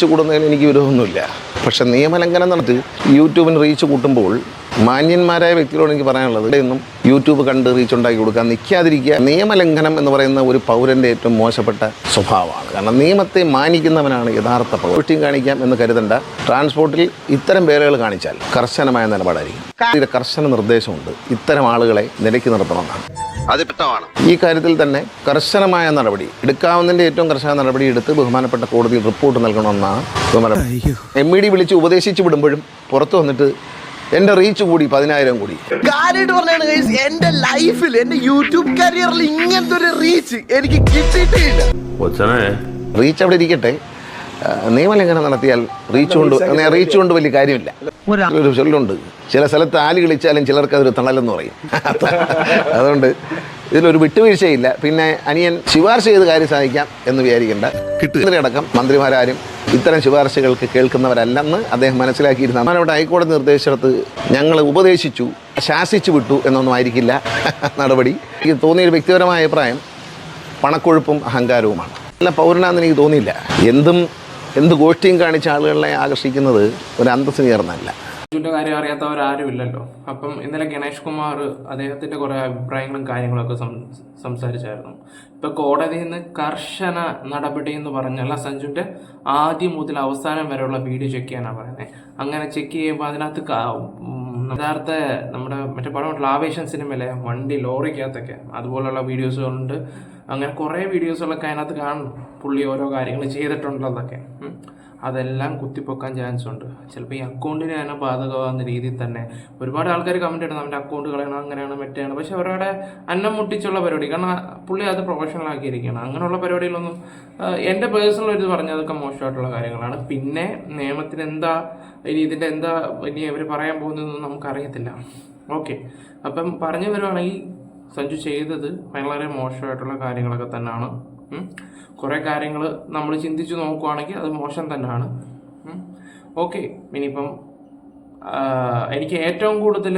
Reach കൂടുന്നതിന് എനിക്ക് വിരോധമൊന്നുമില്ല. പക്ഷെ നിയമലംഘനം നടത്തി യൂട്യൂബിന് റീച്ച് കൂട്ടുമ്പോൾ മാന്യന്മാരായ വ്യക്തികളോട് എനിക്ക് പറയാനുള്ളത് ഇവിടെ നിന്നും യൂട്യൂബ് കണ്ട് റീച്ച് ഉണ്ടാക്കി കൊടുക്കാൻ നിൽക്കാതിരിക്കുക നിയമലംഘനം എന്ന് പറയുന്ന ഒരു പൗരന്റെ ഏറ്റവും മോശപ്പെട്ട സ്വഭാവമാണ്. കാരണം നിയമത്തെ മാനിക്കുന്നവനാണ് യഥാർത്ഥ പൗരൻ. കാണിക്കാം എന്ന് കരുതണ്ട. ട്രാൻസ്പോർട്ടിൽ ഇത്തരം പേരുകൾ കാണിച്ചാൽ കർശനമായ നിലപാടായിരിക്കും. കർശന നിർദ്ദേശമുണ്ട്. ഇത്തരം ആളുകളെ നിലയ്ക്ക് നിർത്തണമെന്നാണ് അത് വ്യക്തമാണ്. ഈ കാര്യത്തിൽ തന്നെ കർശനമായ നടപടി എടുക്കാവുന്നതിന്റെ ഏറ്റവും കർശന നടപടി എടുത്ത് ബഹുമാനപ്പെട്ട കോടതി റിപ്പോർട്ട് നൽകണമെന്നാണ് ബഹുമാനപ്പെട്ട എം ഇ ഡി വിളിച്ച് ഉപദേശിച്ച് വിടുമ്പോഴും പുറത്തു വന്നിട്ട് എന്റെ റീച്ച് കൂടി പതിനായിരം കൂടി. കാര്യമായിട്ട് പറഞ്ഞാണ് എന്റെ ലൈഫിൽ എന്റെ യൂട്യൂബ് കരിയറിൽ ഇങ്ങനത്തെ ഒരു റീച്ച് എനിക്ക് കിട്ടിയിട്ടില്ല. റീച്ച് അവിടെ ഇരിക്കട്ടെ. നിയമലംഘനം നടത്തിയാൽ റീച്ച് കൊണ്ട് റീച്ച് കൊണ്ട് വലിയ കാര്യമില്ല. ഒരു ചൊല്ലുണ്ട്. ചില സ്ഥലത്ത് ആൽ കളിച്ചാലും ചിലർക്ക് അതൊരു തണലെന്ന് പറയും. അതുകൊണ്ട് ഇതിലൊരു വിട്ടുവീഴ്ചയില്ല. പിന്നെ അനിയൻ ശുപാർശ ചെയ്ത് കാര്യം സാധിക്കാം എന്ന് വിചാരിക്കേണ്ട. കിട്ടുന്നതിനടക്കം മന്ത്രിമാരാരും ഇത്തരം ശുപാർശകൾക്ക് കേൾക്കുന്നവരല്ലെന്ന് അദ്ദേഹം മനസ്സിലാക്കിയിരുന്നു. നമ്മുടെ ഹൈക്കോടതി നിർദ്ദേശത്ത് ഞങ്ങൾ ഉപദേശിച്ചു ശാസിച്ചു വിട്ടു എന്നൊന്നും ആയിരിക്കില്ല നടപടി. എനിക്ക് തോന്നിയൊരു വ്യക്തിപരമായ അഭിപ്രായം പണക്കൊഴുപ്പും അഹങ്കാരവുമാണ്. അല്ല പൗരനാന്ന് എനിക്ക് തോന്നിയില്ല. എന്തും എന്ത് ഗോഷ്ടിയും കാണിച്ച ആളുകളെ ആകർഷിക്കുന്നത് ഒരു അന്തസ്സിന് ചേർന്നല്ല അർജുന്റെ കാര്യം അറിയാത്തവരാരും ഇല്ലല്ലോ അപ്പം ഇന്നലെ ഗണേഷ് കുമാർ അദ്ദേഹത്തിന്റെ കുറേ അഭിപ്രായങ്ങളും കാര്യങ്ങളൊക്കെ സംസാരിച്ചായിരുന്നു. ഇപ്പം കോടതിയിൽ നിന്ന് കർശന നടപടി എന്ന് പറഞ്ഞല്ല സഞ്ജുന്റെ ആദ്യം മുതൽ അവസാനം വരെയുള്ള വീഡിയോ ചെക്ക് ചെയ്യാനാണ് പറയുന്നത് അങ്ങനെ ചെക്ക് ചെയ്യുമ്പോൾ അതിനകത്ത് യഥാർത്ഥ നമ്മുടെ മറ്റേ പടമുണ്ടല്ലോ ആവേശം സിനിമയിലെ വണ്ടി ലോറിക്കകത്തൊക്കെ. അതുപോലുള്ള വീഡിയോസുകളുണ്ട്. അങ്ങനെ കുറേ വീഡിയോസുകളൊക്കെ അതിനകത്ത് കാണും. പുള്ളി ഓരോ കാര്യങ്ങൾ ചെയ്തിട്ടുണ്ടല്ലോ അതൊക്കെ അതെല്ലാം കുത്തിപ്പൊക്കാൻ ചാൻസ് ഉണ്ട്. ചിലപ്പോൾ ഈ അക്കൗണ്ടിന് തന്നെ ബാധകമാകുന്ന രീതിയിൽ തന്നെ ഒരുപാട് ആൾക്കാർ കമന്റ് ഇടുന്നു. അവന്റെ അക്കൗണ്ട് കളയണം അങ്ങനെയാണ് മറ്റേയാണ്. പക്ഷേ അവരുടെ അന്നം മുട്ടിച്ചുള്ള പരിപാടി. കാരണം പുള്ളി അത് പ്രൊഫഷണൽ ആക്കിയിരിക്കുകയാണ്. അങ്ങനെയുള്ള പരിപാടികളൊന്നും എന്റെ പേഴ്സണൽ ഇത് പറഞ്ഞതൊക്കെ മോശമായിട്ടുള്ള കാര്യങ്ങളാണ്. പിന്നെ നിയമത്തിന് എന്താ ഇനി ഇതിന്റെ എന്താ ഇനി അവർ പറയാൻ പോകുന്നതെന്നും നമുക്കറിയത്തില്ല. ഓക്കെ. അപ്പം പറഞ്ഞു വരുവാണെങ്കിൽ സഞ്ജു ചെയ്തത് വളരെ മോശമായിട്ടുള്ള കാര്യങ്ങളൊക്കെ തന്നെയാണ്. കുറെ കാര്യങ്ങൾ നമ്മൾ ചിന്തിച്ച് നോക്കുവാണെങ്കിൽ അത് മോശം തന്നെയാണ്. ഓക്കെ. ഇനിയിപ്പം എനിക്ക് ഏറ്റവും കൂടുതൽ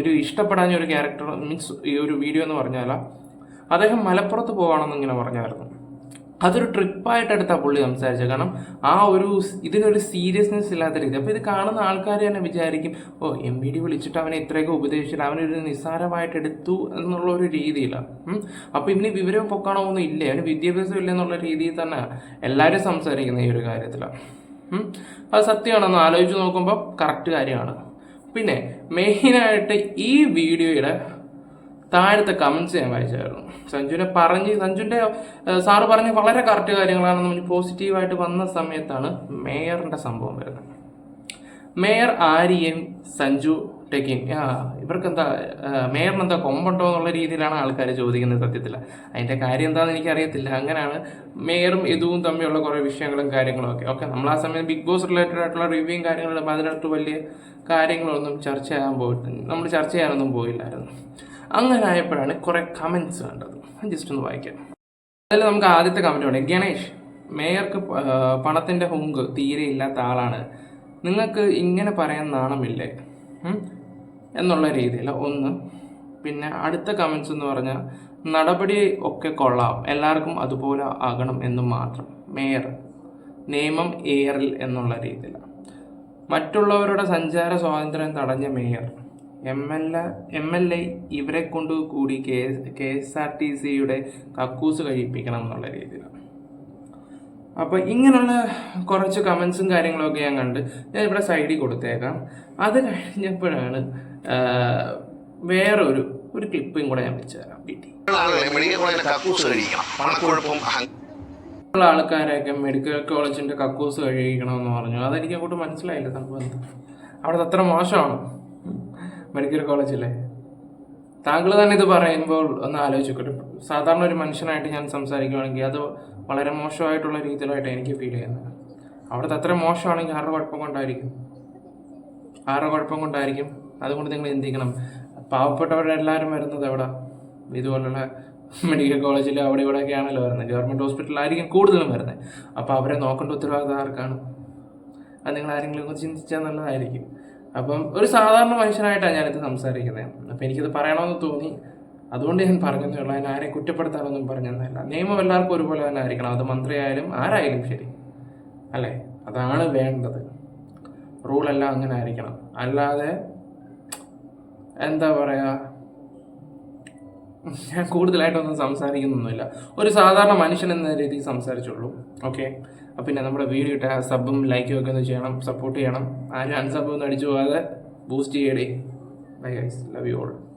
ഒരു ഇഷ്ടപ്പെടാഞ്ഞ ഒരു ക്യാരക്ടർ മീൻസ് ഈ ഒരു വീഡിയോ എന്ന് പറഞ്ഞാൽ അദ്ദേഹം മലപ്പുറത്ത് പോകണമെന്ന് ഇങ്ങനെ പറഞ്ഞായിരുന്നു. അതൊരു ട്രിപ്പായിട്ട് എടുത്താ പുള്ളി സംസാരിച്ചത്. കാരണം ആ ഒരു ഇതിനൊരു സീരിയസ്നെസ് ഇല്ലാത്ത രീതി. അപ്പോൾ ഇത് കാണുന്ന ആൾക്കാർ തന്നെ വിചാരിക്കും ഓ എം വി ഡി വിളിച്ചിട്ട് അവനെ ഇത്രയൊക്കെ ഉപദേശിച്ചിട്ട് അവനൊരു നിസ്സാരമായിട്ട് എടുത്തു എന്നുള്ള ഒരു രീതിയിലാണ് അപ്പോൾ ഇവന് വിവരം പൊക്കണമൊന്നും ഇല്ല? അവന് വിദ്യാഭ്യാസം ഇല്ല എന്നുള്ള രീതിയിൽ തന്നെ എല്ലാവരും സംസാരിക്കുന്ന ഈ ഒരു കാര്യത്തിലാണ്. അത് സത്യമാണെന്ന് ആലോചിച്ച് നോക്കുമ്പോൾ കറക്റ്റ് കാര്യമാണ്. പിന്നെ മെയിനായിട്ട് ഈ വീഡിയോയുടെ താഴത്തെ കമൻസ് ഞാൻ വായിച്ചായിരുന്നു. സഞ്ജുവിനെ പറഞ്ഞ് സഞ്ജുവിന്റെ സാറ് പറഞ്ഞ വളരെ കറക്റ്റ് കാര്യങ്ങളാണ് നമ്മൾ പോസിറ്റീവായിട്ട് വന്ന സമയത്താണ് മേയറിന്റെ സംഭവം വരുന്നത്. മേയർ ആര്യൻ സഞ്ജു ടെക്കിൻ. ആ ഇവർക്ക് എന്താ മേയറിന് എന്താ കൊമ്പുണ്ടോ എന്നുള്ള രീതിയിലാണ് ആൾക്കാർ ചോദിക്കുന്നത് സത്യത്തിൽ അതിന്റെ കാര്യം എന്താണെന്ന് എനിക്കറിയത്തില്ല. അങ്ങനെയാണ് മേയറും ഇതും തമ്മിലുള്ള കുറേ വിഷയങ്ങളും കാര്യങ്ങളും ഒക്കെ. ഓക്കെ നമ്മൾ ആ സമയം ബിഗ് ബോസ് റിലേറ്റഡ് ആയിട്ടുള്ള റിവ്യൂയും കാര്യങ്ങളും അതിനകത്ത് വലിയ കാര്യങ്ങളൊന്നും ചർച്ച ചെയ്യാൻ പോയിട്ട് നമ്മൾ ചർച്ച ചെയ്യാനൊന്നും പോയില്ലായിരുന്നു. അങ്ങനെ ആയപ്പോഴാണ് കുറേ കമൻസ് കണ്ടത്. ജസ്റ്റ് ഒന്ന് വായിക്കാം. അതിൽ നമുക്ക് ആദ്യത്തെ കമന്റ് ഉണ്ട് ഗണേഷ് മേയർക്ക് പണത്തിന്റെ ഹുങ്ക് തീരെ ഇല്ലാത്ത ആളാണ്. നിങ്ങൾക്ക് ഇങ്ങനെ പറയാൻ നാണമില്ലേ? എന്നുള്ള രീതിയിൽ. ഒന്ന്. പിന്നെ അടുത്ത കമൻസ് എന്ന് പറഞ്ഞാൽ നടപടി ഒക്കെ കൊള്ളാം. എല്ലാവർക്കും അതുപോലെ ആകണം എന്ന് മാത്രം. മേയർ നിയമം ഏറിൽ എന്നുള്ള രീതിയിൽ മറ്റുള്ളവരുടെ സഞ്ചാര സ്വാതന്ത്ര്യം തടഞ്ഞ mayor M L A L A ഇവരെ കൊണ്ട് കൂടി K K S R T സിയുടെ കക്കൂസ് കഴിപ്പിക്കണം എന്നുള്ള രീതിയിലാണ്. അപ്പോൾ ഇങ്ങനെയുള്ള കുറച്ച് കമൻസും കാര്യങ്ങളൊക്കെ ഞാൻ കണ്ട് ഞാൻ ഇവിടെ സൈഡിൽ കൊടുത്തേക്കാം. അത് കഴിഞ്ഞപ്പോഴാണ് വേറൊരു ഒരു ക്ലിപ്പും കൂടെ ഞാൻ വെച്ച് തരാം. ആൾക്കാരൊക്കെ അഹങ്കാരവും ഉള്ള ആൾക്കാരെയൊക്കെ മെഡിക്കൽ കോളേജിന്റെ കക്കൂസ് കഴിക്കണമെന്ന് പറഞ്ഞു. അതെനിക്ക് അങ്ങോട്ട് മനസ്സിലായില്ല സംഭവം അവിടെ അവിടുത്തെ അത്ര മോശമാണ്? മെഡിക്കൽ കോളേജിലെ. താങ്കൾ തന്നെ ഇത് പറയുമ്പോൾ ഒന്ന് ആലോചിക്കട്ടെ. സാധാരണ ഒരു മനുഷ്യനായിട്ട് ഞാൻ സംസാരിക്കുകയാണെങ്കിൽ അത് വളരെ മോശമായിട്ടുള്ള രീതിയിലായിട്ട് എനിക്ക് ഫീൽ ചെയ്യുന്നത്. അവിടുത്തെ അത്ര മോശമാണെങ്കിൽ ആരുടെ കുഴപ്പം കൊണ്ടായിരിക്കും? ആരുടെ കുഴപ്പം കൊണ്ടായിരിക്കും? അതുകൊണ്ട് നിങ്ങൾ എന്തിക്കണം ചിന്തിക്കണം പാവപ്പെട്ടവരെല്ലാവരും വരുന്നത് എവിടെ? ഇതുപോലുള്ള മെഡിക്കൽ കോളേജിൽ അവിടെ ഇവിടെയൊക്കെ ആണല്ലോ വരുന്നത്. ഗവൺമെന്റ് ഹോസ്പിറ്റലിലായിരിക്കും കൂടുതലും വരുന്നത്. അപ്പോൾ അവരെ നോക്കേണ്ട ഉത്തരവാദിത്തം ആർക്കാണ്? അത് നിങ്ങൾ ആരെങ്കിലും ഒന്ന് ചിന്തിച്ചാൽ നല്ലതായിരിക്കും. അപ്പം ഒരു സാധാരണ മനുഷ്യനായിട്ടാണ് ഞാനിത് സംസാരിക്കുന്നത്. അപ്പം എനിക്കിത് പറയണമെന്ന് തോന്നി. അതുകൊണ്ട് ഞാൻ പറഞ്ഞതേ ഞാൻ ആരെ കുറ്റപ്പെടുത്താനൊന്നും പറഞ്ഞതല്ല നിയമം എല്ലാവർക്കും ഒരുപോലെ തന്നെ ആയിരിക്കണം. അത് മന്ത്രിയായാലും ആരായാലും ശരി. അല്ലേ? അതാണ് വേണ്ടത്. റൂളെല്ലാം അങ്ങനെ ആയിരിക്കണം. അല്ലാതെ എന്താ പറയുക ഞാൻ കൂടുതലായിട്ടൊന്നും സംസാരിക്കുന്നൊന്നുമില്ല. ഒരു സാധാരണ മനുഷ്യൻ എന്ന രീതിയിൽ സംസാരിച്ചുള്ളൂ. ഓക്കെ അപ്പം പിന്നെ നമ്മുടെ വീഡിയോ ഇട്ട സബും ലൈക്കും ഒക്കെ ഒന്ന് ചെയ്യണം സപ്പോർട്ട് ചെയ്യണം. ആരും അൺസബ് ഒന്നും അടിച്ചു പോകാതെ boost ചെയ്യടേ. Bye guys love you all